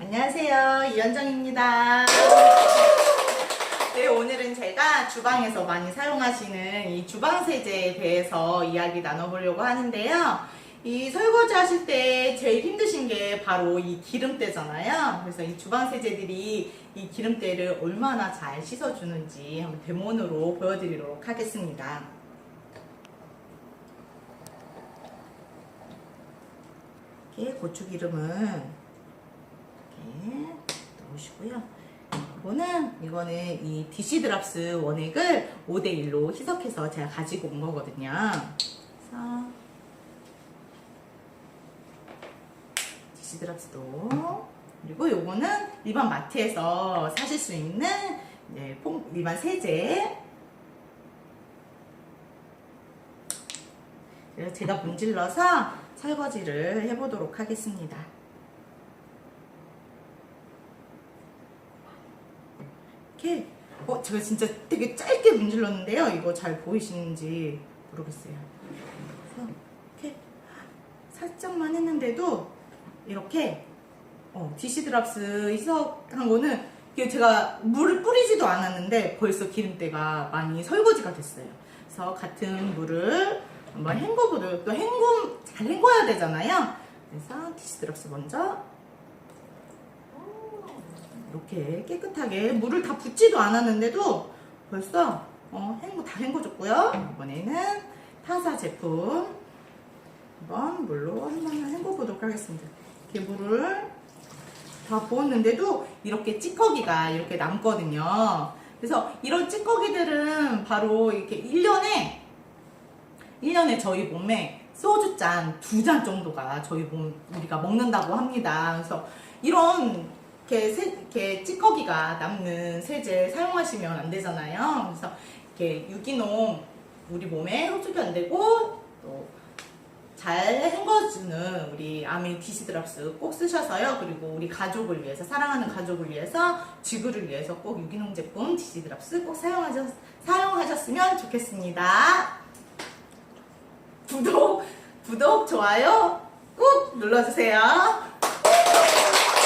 안녕하세요. 이현정입니다. 네, 오늘은 제가 주방에서 많이 사용하시는 이 주방 세제에 대해서 이야기 나눠보려고 하는데요. 이 설거지 하실 때 제일 힘드신 게 바로 이 기름때잖아요. 그래서 이 주방 세제들이 이 기름때를 얼마나 잘 씻어주는지 한번 데모으로 보여드리도록 하겠습니다. 이렇게 고추기름을 이렇게 넣으시고요. 이거는 이거는 이 디시드랍스 원액을 5대1로 희석해서 제가 가지고 온 거거든요. 그래서 디시드랍스도 그리고 요거는 일반 마트에서 사실 수 있는 네, 폼- 일반 세제 그래서 제가 문질러서 설거지를 해보도록 하겠습니다. 이렇게 어 제가 진짜 되게 짧게 문질렀는데요. 이거 잘 보이시는지 모르겠어요. 이렇게 살짝만 했는데도 이렇게 어, 디시드랍스 희석한 거는 이게 제가 물을 뿌리지도 않았는데 벌써 기름때가 많이 설거지가 됐어요. 그래서 같은 물을 한번 헹궈보도록 또 헹굼 잘 헹궈야 되잖아요. 그래서 디시드랍스 먼저 이렇게 깨끗하게 물을 다 붓지도 않았는데도 벌써 어, 헹궈 다 헹궈줬고요. 이번에는 타사 제품 한번 물로 한번 헹궈보도록 하겠습니다. 이렇게 물을 다 부었는데도 이렇게 찌꺼기가 이렇게 남거든요. 그래서 이런 찌꺼기들은 바로 이렇게 1년에 1년에 저희 몸에 소주잔 두 잔 정도가 저희 몸 우리가 먹는다고 합니다. 그래서 이런 이렇게, 세, 이렇게 찌꺼기가 남는 세제 사용하시면 안 되잖아요. 그래서 이렇게 유기농 우리 몸에 흡수도 안 되고 또 잘 헹궈주는 우리 아미 디시드랍스 꼭 쓰셔서요. 그리고 우리 가족을 위해서 사랑하는 가족을 위해서 지구를 위해서 꼭 유기농 제품 디시드랍스 꼭 사용하셨, 사용하셨으면 좋겠습니다. 구독, 구독, 좋아요 꾹 눌러주세요.